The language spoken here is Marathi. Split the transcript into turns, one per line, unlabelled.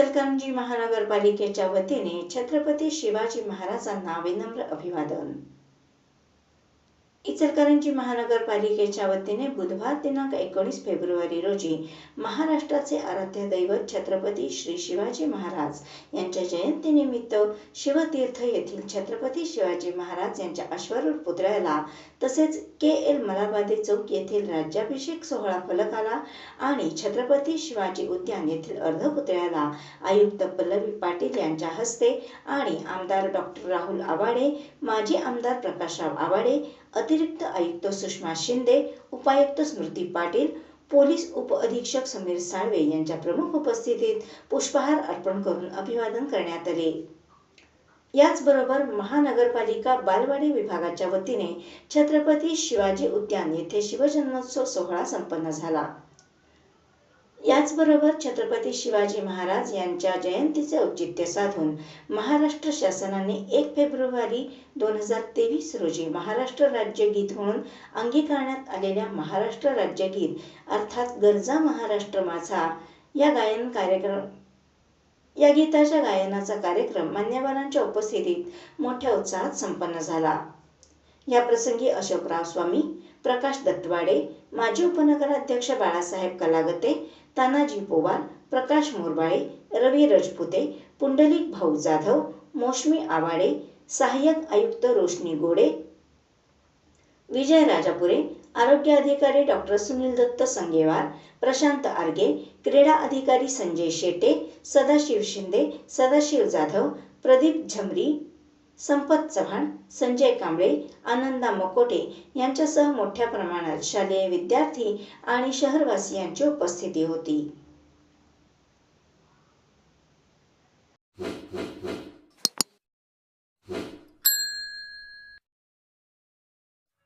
इचलकरंजी महानगरपालिकेच्या वतीने छत्रपती शिवाजी महाराजांना विनम्र अभिवादन. इचलकरंजी महानगरपालिकेच्या वतीने बुधवार दिनांक एकोणीस फेब्रुवारी रोजी महाराष्ट्राचे आराध्य दैवत छत्रपती श्री शिवाजी महाराज यांच्या जयंतीनिमित्त शिवतीर्थ येथील छत्रपती शिवाजी महाराज यांच्या अश्वरूढ पुतळ्याला तसेच के एल मलाबादे चौक येथील राज्याभिषेक सोहळा फलकाला आणि छत्रपती शिवाजी उद्यान येथील अर्धपुतळ्याला आयुक्त पल्लवी पाटील यांच्या हस्ते आणि आमदार डॉक्टर राहुल आवाडे माजी आमदार प्रकाशराव आवाडे अतिरिक्त आयुक्त सुषमा शिंदे उपायुक्त स्मृती पाटील पोलीस उपअधीक्षक समीर साळवे यांच्या प्रमुख उपस्थितीत पुष्पहार अर्पण करून अभिवादन करण्यात आले. याचबरोबर महानगरपालिका बालवाडी विभागाच्या वतीने छत्रपती शिवाजी उद्यान येथे शिवजन्मोत्सव सोहळा संपन्न झाला. याचबरोबर छत्रपती शिवाजी महाराज यांच्या जयंतीचे औचित्य साधून महाराष्ट्र शासनाने एक फेब्रुवारी दोन हजार तेवीस रोजी महाराष्ट्र राज्यगीत म्हणून अंगीकारण्यात आलेल्या महाराष्ट्र राज्यगीत अर्थात गरजा महाराष्ट्र माझा या गायन कार्यक्रम या गीताच्या गायनाचा कार्यक्रम मान्यवरांच्या उपस्थितीत मोठ्या उत्साहात संपन्न झाला. या प्रसंगी अशोकराव स्वामी प्रकाश दत्तवाडे माजी उपनगराध्यक्ष बाळासाहेब कलागते तानाजी पोवार प्रकाश मोरबाळे रवी रजपुते पुंडलिक भाऊ जाधव मोशमी आवाडे सहाय्यक आयुक्त रोशनी गोडे विजय राजापुरे आरोग्य अधिकारी डॉक्टर सुनील दत्त संगेवार प्रशांत आर्गे क्रीडा अधिकारी संजय शेटे सदाशिव शिंदे सदाशिव जाधव प्रदीप झमरी संपत चव्हाण संजय कांबळे आनंदा मकोटे यांच्यासह मोठ्या प्रमाणात शालेय विद्यार्थी आणि शहरवासियांची उपस्थिती होती.